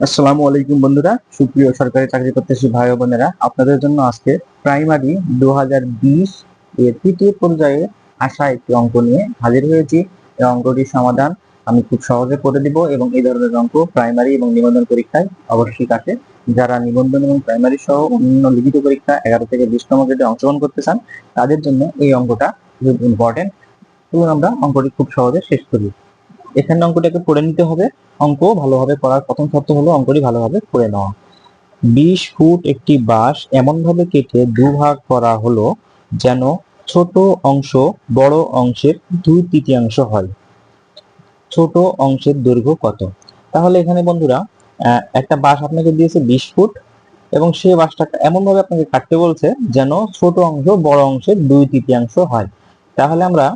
আসসালামু আলাইকুম বন্ধুরা, সুপ্রিয় সরকারি চাকরি প্রত্যাশী ভাই বোনেরা, আপনাদের জন্য আজকে প্রাইমারি দু হাজার বিশ এর তৃতীয় পর্যায়ে আসা একটি অঙ্ক নিয়ে হাজির হয়েছি। এই অঙ্কটির সমাধান আমি খুব সহজে করে দিব এবং এই ধরনের অঙ্ক প্রাইমারি এবং নিবন্ধন পরীক্ষায় অবশ্যই কাটে যারা নিবন্ধন এবং প্রাইমারি সহ অন্যান্য লিখিত পরীক্ষা এগারো থেকে বিশতম গ্রেডে অংশগ্রহণ করতে চান, তাদের জন্য এই অঙ্কটা খুব ইম্পর্টেন্ট এবং আমরা অঙ্কটি খুব সহজে শেষ করি। এখানে অঙ্কটাকে পড়ে নিতে হবে। অঙ্ক ভালোভাবে করার প্রথম শর্ত হলো অঙ্কটি ভালোভাবে করে নেওয়া। বিশ ফুট একটি বাঁশ এমনভাবে কেটে দুভাগ করা হলো যেন ছোট অংশ বড় অংশের দুই তৃতীয়াংশ হয়। ছোট অংশের দৈর্ঘ্য কত? তাহলে এখানে বন্ধুরা একটা বাঁশ আপনাকে দিয়েছে বিশ ফুট এবং সেই বাঁশটা এমন ভাবে আপনাকে কাটতে বলছে যেন ছোট অংশ বড় অংশের দুই তৃতীয়াংশ হয়। তাহলে আমরা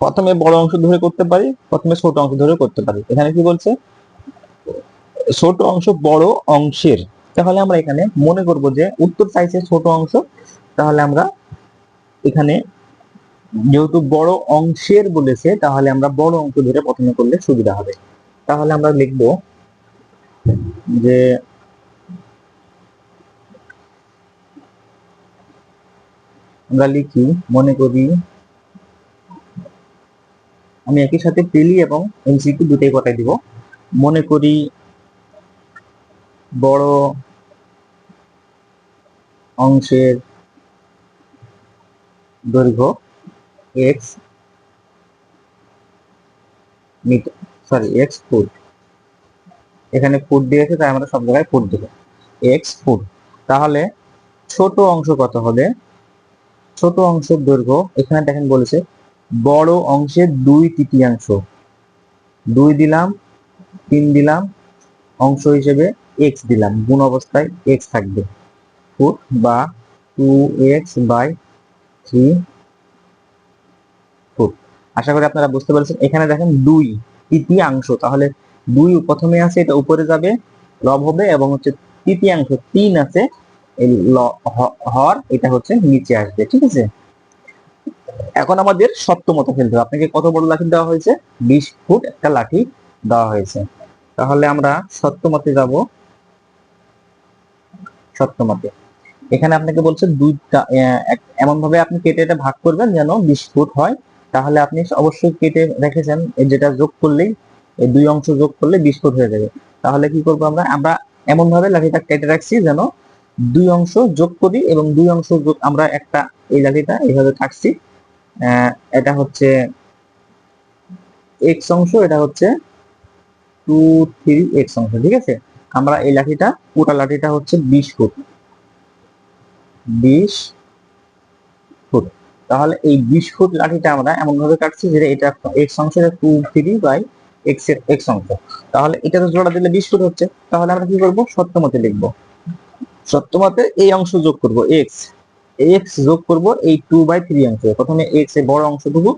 প্রথমে বড় অংশ ধরে করতে পারি, প্রথমে ছোট অংশ ধরে করতে পারি। এখানে কি বলছে? ছোট অংশ বড় অংশের। তাহলে আমরা এখানে মনে করব যে উত্তর চাইছে ছোট অংশ, তাহলে আমরা এখানে যেহেতু বড় অংশের বলেছে, তাহলে আমরা বড় অংশ ধরে প্রথমে করলে সুবিধা হবে। তাহলে আমরা লিখব যে আমরা লিখি, মনে করি আমি একই সাথে প্রিলি এবং এমসিকিউ দুটোই পাঠাই দিব। মনে করি বড় অংশের দৈর্ঘ্য X meter sorry X foot. এখানে ফুট দিয়েছে, তাই আমরা সব জায়গায় ফুট দেবো। X foot. তাহলে ছোট অংশ কত হবে? ছোট অংশের দৈর্ঘ্য, এখানে দেখেন বলেছে বড় অংশের দুই তৃতীয়াংশ। দুই দিলাম, তিন দিলাম, অংশ হিসেবে এক্স দিলাম, গুণ অবস্থায় এক্স থাকবে। ফুট বা two X by three foot আশা করি আপনারা বুঝতে পেরেছেন। এখানে দেখেন দুই তৃতীয়াংশ, তাহলে দুই প্রথমে আছে, এটা উপরে যাবে, লব হবে, এবং হচ্ছে তৃতীয়াংশ, তিন আছে হর, এটা হচ্ছে নিচে আসবে, ঠিক আছে? এখন আমাদের সপ্তমতা খেলতে হবে। আপনাকে কত বড় লাঠি দেওয়া হয়েছে? বিশ ফুট একটা লাঠি দেওয়া হয়েছে। তাহলে আমরা সপ্তমতে যাব। সপ্তমতে এখানে আপনাকে বলছে দুইটা এমন ভাবে আপনি কেটে এটা ভাগ করবেন যেন বিশ ফুট হয়। তাহলে আপনি অবশ্যই কেটে রেখেছেন যেটা যোগ করলেই এই দুই অংশ যোগ করলে বিশ ফুট হয়ে যাবে। তাহলে কি করব আমরা? আমরা এমন ভাবে লাঠিটা কেটে রাখছি যেন দুই অংশ যোগ করি এবং দুই অংশ যোগ আমরা একটা, এই লাঠিটা এইভাবে কাটছি এটা হচ্ছে এক্স অংশ, এটা হচ্ছে টু থ্রি এক্স অংশ, ঠিক আছে? আমরা এই লাঠিটা পুরা লাঠিটা হচ্ছে বিশ ফুট। বিশ ফুট। তাহলে এই বিশ ফুট লাঠিটা আমরা এমন ভাবে কাটছি যেটা এটা এক্স অংশ টু থ্রি বাই এক্সের এক্স অংশ। তাহলে এটা তো জোড়া দিলে বিশ ফুট হচ্ছে। তাহলে আমরা কি করব? সত্যমতে লিখব। সত্যমতে এই অংশ যোগ করব এক্স এক্স যোগ করব এই টু বাই থ্রি অংশ। প্রথমে এক্সের বড় অংশটুকু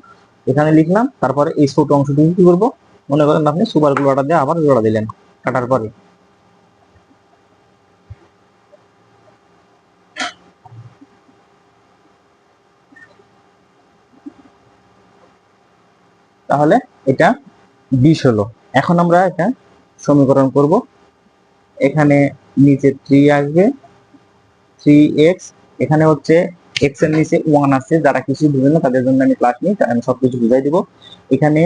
এখানে লিখলাম, তারপরে এই ছোট অংশটুকু কি করব? মনে করেন আপনি সুপার গ্লুটা দিয়ে আবার জোড়া দিলেন কাটার পরে। তাহলে এটা বিশ হলো। এখন আমরা এটা সমীকরণ করব। এখানে নিচে থ্রি আসবে। থ্রি এক্স এখানে হচ্ছে এক্সের নিচে ওয়ান আছে, যারা কিছু বুঝেন না তাদের জন্য আমি ক্লাস নিই আমি সবকিছু বুঝাই দিব। এখানে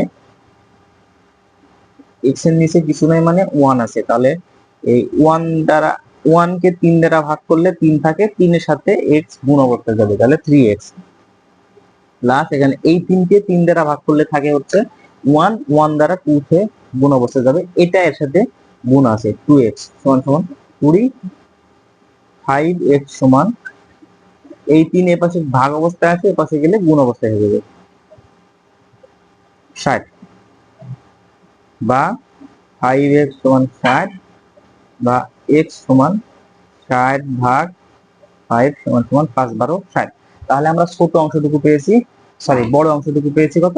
এক্সের নিচে কিছু নাই মানে ওয়ান আছে, তাহলে এই ওয়ান দ্বারা ওয়ান কে তিন দ্বারা ভাগ করলে তিন থাকে, তিনের সাথে এক্স গুণ অবস্থায় যাবে, তাহলে থ্রি এক্স প্লাস এখানে এই তিনকে তিন দ্বারা ভাগ করলে থাকে হচ্ছে ওয়ান ওয়ান দ্বারা টু তে গুণ অবস্থায় যাবে, এটা এর সাথে গুণ আছে টু এক্স সমান সমান কুড়ি ফাইভ এক্স সমান এই তিন এপাশে ভাগ অবস্থায় আছে, এপাশে গেলে গুণ অবস্থায় হয়ে যাবে। ষাট। বা ফাইভ এক্স সমান ষাট বা এক্স সমান ষাট ভাগ ফাইভ সমান সমান পাঁচ বারো ষাট। তাহলে আমরা ছোট অংশটুকু পেয়েছি সরি বড় অংশটুকু পেয়েছি কত?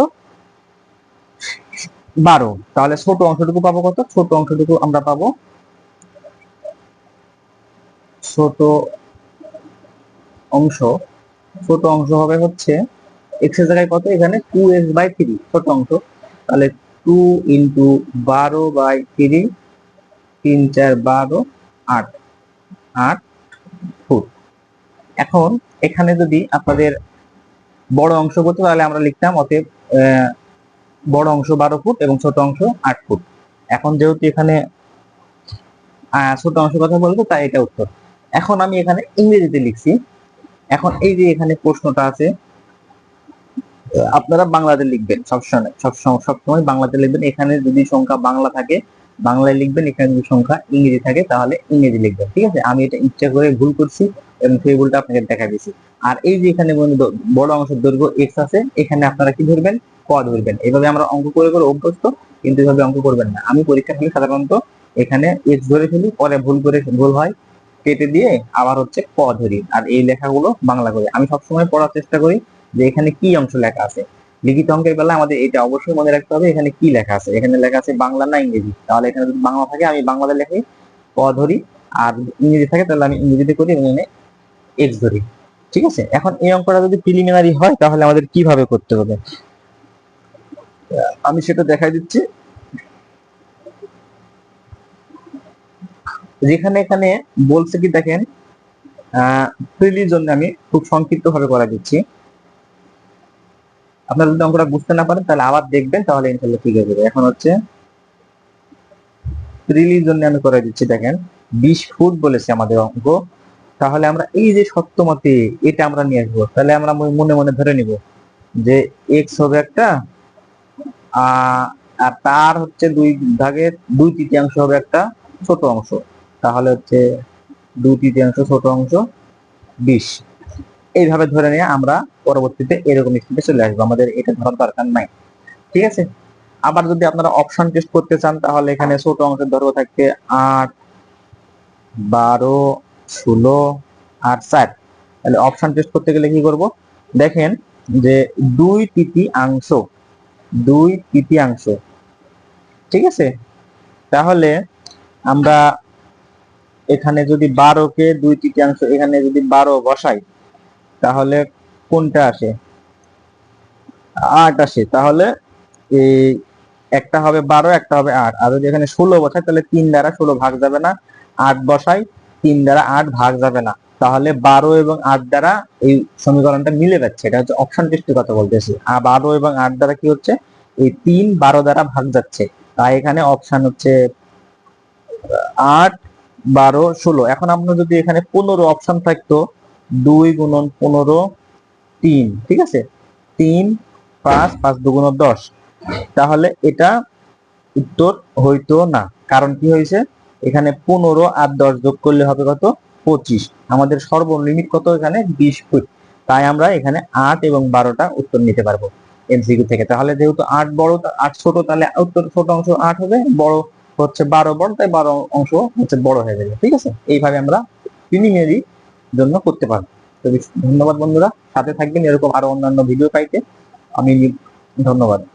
বারো। তাহলে ছোট অংশটুকু পাবো কত? ছোট অংশটুকু আমরা পাবো ছোট অংশ, ছোট অংশ হবে হচ্ছে এক্সের জায়গায় কত? এখানে টু এক্স বাই থ্রি ছোট অংশ। তাহলে টু ইন্টু বারো বাই থ্রি তিন, চার, বারো, আট। আট ফুট এখন এখানে যদি আপনাদের বড় অংশ করতে, তাহলে আমরা লিখতাম অতএব বড় অংশ বারো ফুট এবং ছোট অংশ আট ফুট এখন যেহেতু এখানে ছোট অংশ কথা বলব তাই এটা উত্তর। এখন আমি এখানে ইংরেজিতে লিখছি। এখন এই যে এখানে প্রশ্নটা আছে আপনারা বাংলাতে লিখবেন সবসময় সবসময় সবসময় বাংলাতে লিখবেন। এখানে যদি সংখ্যা বাংলা থাকে, বাংলায় লিখবেন, এখানে যদি সংখ্যা ইংরেজি থাকে, তাহলে ইংরেজি লিখবেন, ঠিক আছে? আমি এটা ইচ্ছা করে ভুল করছি, এবং সেই ভুলটা আপনাকে দেখা দিয়েছি। আর এই যে এখানে বড় অংশের দৈর্ঘ্য এক্স আছে, এখানে আপনারা কি ধরবেন? ক ধরবেন। এভাবে আমরা অঙ্ক করে করে অভ্যস্ত, কিন্তু এভাবে অঙ্ক করবেন না। আমি পরীক্ষা ফেলে সাধারণত এখানে এক্স ধরে ফেলি, পরে ভুল করে ভুল হয় কেটে দিয়ে আবার হচ্ছে ক ধরি। আর এই লেখাগুলো বাংলা করি। আমি সবসময় পড়ার চেষ্টা করি যে এখানে কি অংশ লেখা আছে। লিখিত অঙ্কের বেলা আমাদের এটা অবশ্যই মনে রাখতে হবে, এখানে কি লেখা আছে। এখানে লেখা আছে বাংলা না ইংরেজি। তাহলে এখানে যদি বাংলা থাকে, আমি বাংলাতে লেখি, ক ধরি। আর ইংরেজি থাকে, তাহলে আমি ইংরেজিতে করি এখানে এক্স ধরি। ঠিক আছে? এখন এই অঙ্কটা যদি প্রিলিমিনারি হয়, তাহলে আমাদের কীভাবে করতে হবে? আমি সেটা দেখাই দিচ্ছি। যেখানে এখানে বলছে কি দেখেন প্রিলির জন্য আমি খুব সংক্ষিপ্ত ভাবে করা দিচ্ছি। আপনারা যদি অঙ্কটা বুঝতে না পারেন, তাহলে আবার দেখবেন, তাহলে ইনশাল্লাহ ঠিক হয়ে যাবে। এখন হচ্ছে প্রিলির জন্য আমি করে দিচ্ছি, দেখেন, বিশ ফুট বলেছে আমাদের অঙ্ক। তাহলে আমরা এই যে সত্যমতে এটা আমরা নিয়ে আসব, তাহলে আমরা মনে মনে ধরে নিব যে এক্স হবে একটা আর তার হচ্ছে দুই ভাগের দুই তৃতীয়াংশ হবে একটা ছোট অংশ। তাহলে হচ্ছে দুই তৃতীয়াংশ ছোট অংশ, বিশ। এইভাবে ধরে নিয়ে আমরা পরবর্তীতে এরকম স্টেপে চলে আসব। আমাদের এটা ধরার দরকার নাই। ঠিক আছে? আবার যদি আপনারা অপশন টেস্ট করতে চান, তাহলে এখানে ছোট অংশের দৈর্ঘ্য থাকবে আট, বারো, ষোলো আর চার তাহলে অপশন টেস্ট করতে গেলে কি করব? দেখেন যে দুই তৃতীয়াংশ দুই তৃতীয়াংশ ঠিক আছে? তাহলে আমরা এখানে যদি বারোকে দুই তৃতীয়াংশ, এখানে যদি বারো বসাই, তাহলে কোনটা আসে? আট আসে। তাহলে এই একটা হবে বারো, একটা হবে আট। আর যদি এখানে ষোলো বসাই, তাহলে তিন দ্বারা ষোলো ভাগ যাবে না। আট বসাই, তিন দ্বারা আট ভাগ যাবে না। তাহলে বারো এবং আট দ্বারা এই সমীকরণটা মিলে যাচ্ছে। এটা হচ্ছে অপশন টেস্টের কথা বলতেছি। আর বারো এবং আট দ্বারা কি হচ্ছে? এই তিন বারো দ্বারা ভাগ যাচ্ছে। তাই এখানে অপশন হচ্ছে আট বারো, ষোলো। এখন আপনার যদি এখানে পনেরো অপশন থাকতো, দুই গুণন পনেরো, তিন, ঠিক আছে? তিন, পাঁচ পাঁচ দুগুণ দশ। তাহলে এটা উত্তর হইতো না। কারণ কি হয়েছে? এখানে পনেরো আর দশ যোগ করলে হবে কত? পঁচিশ। আমাদের সর্বলিমিট কত এখানে? বিশ ফুট। তাই আমরা এখানে আট এবং বারোটা উত্তর নিতে পারব এমসিকিউ থেকে। তাহলে যেহেতু আট বড়, আট ছোট, তাহলে উত্তর ছোট অংশ আট হবে, বড় হচ্ছে বারো বড় তাই বারো অংশ হচ্ছে বড় হয়ে যাবে ঠিক আছে? এইভাবে আমরা প্রিলিমিনারি জন্য করতে পারব। তো ধন্যবাদ বন্ধুরা, সাথে থাকবেন, এরকম আরও অন্যান্য ভিডিও পাইতে। আমি ধন্যবাদ।